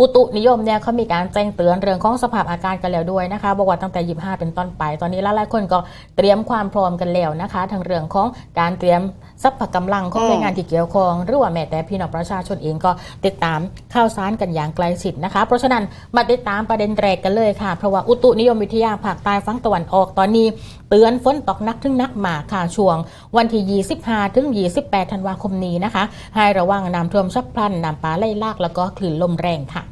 อุตุนิยมเนี่ยเขามีการแจ้งเตือนเรื่องของสภาพอากาศกันแล้วด้วยนะคะบอกว่าตั้งแต่ 25 เป็นต้นไป ตอนนี้หลายๆคนก็เตรียมความพร้อมกันแล้วนะคะทั้งเรื่องของการเตรียมทรัพย์กำลังของหน่วยงานที่เกี่ยวข้องหรือว่าแม้แต่พี่น้องประชาชนเองก็ติดตามข่าวสารกันอย่างใกล้ชิดนะคะ เพราะฉะนั้นมาติดตามประเด็นแรกกันเลยค่ะเพราะว่าอุตุนิยมวิทยาภาคใต้ฝั่งตะวันออกตอนนี้ เตือนฝนตกหนักถึงหนักมากค่ะช่วง วันที่ 25 ถึง 28 ธันวาคมนี้นะคะ ให้ระวังน้ำท่วมฉับพลันน้ำป่าไหลหลากแล้วก็คลื่นลมแรงค่ะ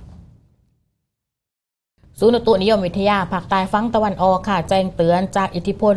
ศูนย์อุตุนิยมวิทยาภาคใต้ฝั่งตะวันออกค่ะ แจ้งเตือนจากอิทธิพล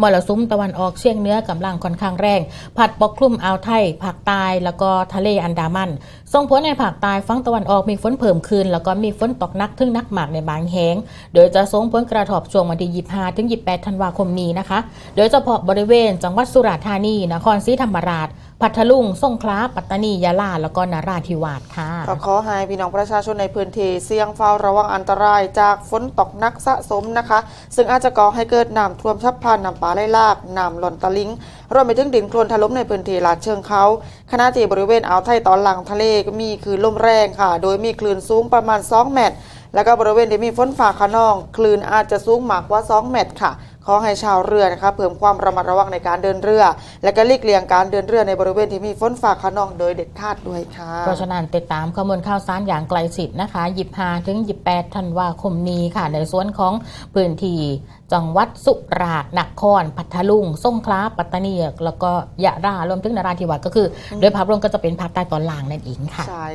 มรสุมตะวันออกเฉียงเหนือกำลังค่อนข้างแรง พัดปกคลุมอ่าวไทยภาคใต้แล้วก็ทะเลอันดามัน ส่งผลในภาคใต้ฝั่งตะวันออกมีฝนเพิ่มขึ้น แล้วก็มีฝนตกหนักถึงหนักหมากในบางแห่งโดยจะส่งผลกระทบช่วงวันที่25ถึง28 ธันวาคมนี้นะคะ โดยเฉพาะบริเวณจังหวัดสุราษฎร์ธานีนครศรีธรรมราช พัทลุงสงขลาปัตตานียะลาแล้วก็นราธิวาสค่ะก็ขอให้พี่น้องประชาชนในพื้นที่เสี่ยงเฝ้าระวังอันตรายจากฝนตกหนักสะสมนะคะ ซึ่งอาจจะก่อให้เกิดน้ำท่วมฉับพลันน้ำป่าไหลหลากน้ำหล่นตะลิงรวมไปถึงดินโคลนถล่มในพื้นที่ลาดเชิงเขาขณะที่บริเวณอ่าวไทยตอนหลังทะเลก็มีคลื่นลมแรงค่ะ โดยมีคลื่นสูงประมาณ 2 เมตร แล้วก็บริเวณที่มีฝนฟ้าขนอง คลื่นอาจจะสูงมากกว่า 2 เมตรค่ะ ขอให้ชาวเรือนะคะเพิ่มความระมัดระวังในการเดินเรือ และก็หลีกเลี่ยงการเดินเรือในบริเวณที่มีฝนฟ้าขนองโดยเด็ดขาดด้วยค่ะ เพราะฉะนั้นติดตามข้อมูลข่าวสารอย่างใกล้ชิดนะคะ25ถึง28ธันวาคมนี้ค่ะ ในส่วนของพื้นที่จังหวัดสุราษฎร์นคร พัทลุงสงขลาปัตตานีแล้วก็ยะลารวมถึงนราธิวาสก็คือ โดยภาพรวมก็จะเป็นภาคใต้ตอนล่างนั่นเองค่ะใช่